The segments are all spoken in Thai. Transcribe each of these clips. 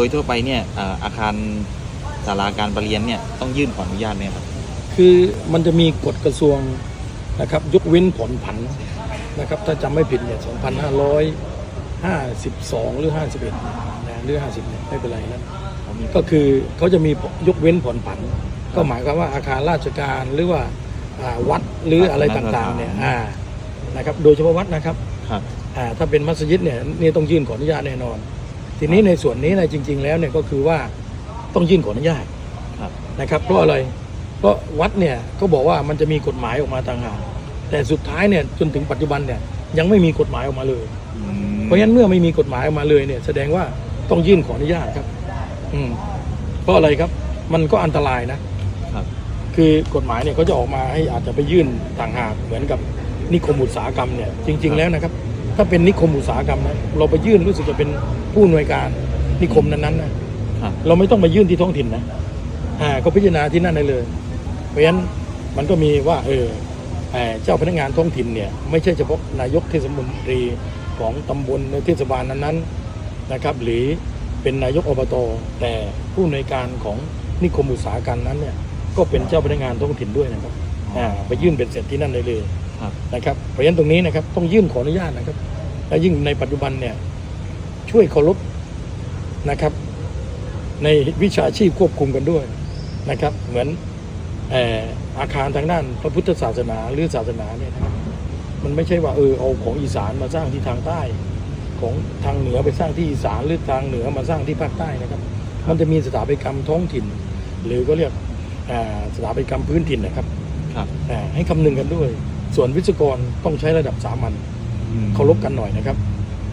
โดยทั่วไปเนี่ยเอ่ออาคารศาลาการประเรียนเนี่ยต้องยื่นขออนุญาตไหมครับ คือมันจะมีกฎกระทรวงนะครับยกเว้นผ่อนผันนะครับถ้าจำไม่ผิดเนี่ย2,552 หรือ 51นะหรือ 50เนี่ยไม่เป็นไรนะก็คือเขาจะมียกเว้นผ่อนผัน ก็หมายความว่าอาคารราชการหรือว่าอ่าวัดหรืออะไรต่างๆเนี่ยอ่านะครับโดยเฉพาะวัดนะครับครับอ่าถ้าเป็นมัสยิดเนี่ยนี่ต้องยื่นขออนุญาตแน่นอน ทีนี้ในส่วนนี้เนยจริง ๆ แล้วเนี่ยก็คือว่าต้องยื่นขออนุญาตครับนะครับเพราะอะไรเพราะวัดเนี่ยเขาบอกว่ามันจะมีกฎหมายออกมาต่างหากแต่สุดท้ายเนี่ยจนถึงปัจจุบันเนี่ยยังไม่มีกฎหมายออกมาเลยอืมเพราะฉะนั้นเมื่อไม่มีกฎหมายออกมาเลยเนี่ยแสดงว่าต้องยื่นขออนุญาตครับ อืมเพราะอะไรครับมันก็อันตรายนะครับ คือกฎหมายเนี่ยเขาจะออกมาให้อาจจะไปยื่นต่างหากเหมือนกับนิคมอุตสาหกรรมเนี่ยจริง ๆ แล้วนะครับ ถ้าเป็นนิคมอุตสาหกรรมนะเราไปยื่นรู้สึกจะเป็นผู้อำนวยการนิคมนั้นๆนะครับ เราไม่ต้องไปยื่นที่ท้องถิ่นนะอ่าก็พิจารณาที่นั่นได้เลย เพราะฉะนั้นมันก็มีว่าเออเอ่อเจ้าพนักงานท้องถิ่นเนี่ยไม่ใช่เฉพาะนายกเทศมนตรีของตำบลในเทศบาลนั้นๆนะครับ หรือเป็นนายกอบตแต่ผู้อำนวยการของนิคมอุตสาหกรรมนั้นเนี่ยก็เป็นเจ้าพนักงานท้องถิ่นด้วยนะครับอ่าไปยื่นเป็นเสร็จที่นั่นได้เลยครับ นะครับเพราะฉะนั้นตรงนี้นะครับต้องยื่นขออนุญาตนะครับ และยิ่งในปัจจุบันเนี่ยช่วยเคารพนะครับ ในวิชาชีพควบคุมกันด้วยนะครับ เหมือนเอ่ออาคารทางด้านพระพุทธศาสนาหรือศาสนาเนี่ยนะครับมันไม่ใช่ว่าเออเอาของอีสานมาสร้างที่ทางใต้ ของทางเหนือไปสร้างที่อีสานหรือทางเหนือมาสร้างที่ภาคใต้นะครับ มันจะมีสถาปัตยกรรมท้องถิ่น หรือก็เรียกอ่าสถาปัตยกรรมพื้นถิ่นนะครับครับอ่าให้คำนึงกันด้วย ส่วนวิศวกรต้องใช้ระดับสามัญอืม เคารพกันหน่อยนะครับ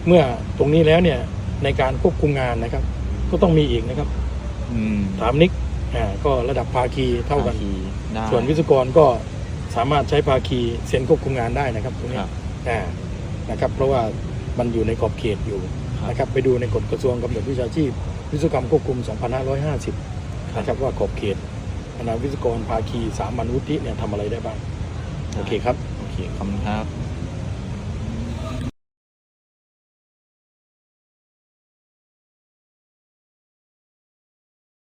เมื่อตรงนี้แล้วเนี่ยในการควบคุมงานนะครับ ก็ต้องมีอีกนะครับอืมถามนิกอ่าก็ระดับภาคีเท่ากันภคีได้ส่วนวิศวกรก็สามารถใช้ภาคีเซ็นควบคุมงานได้นะครับตรงนี้ครับอ่านะครับ เพราะว่ามันอยู่ในขอบเขตอยู่ครับนะครับไปดูในกฎกระทรวงกำหนดวิชาชีพ วิศวกรรมควบคุม 2550นะครับว่าขอบเขตคณะวิศวกรภาคีสามัญวุฒิเนี่ยทำอะไรได้บ้าง โอเคครับ โอเคขอบคุณครับ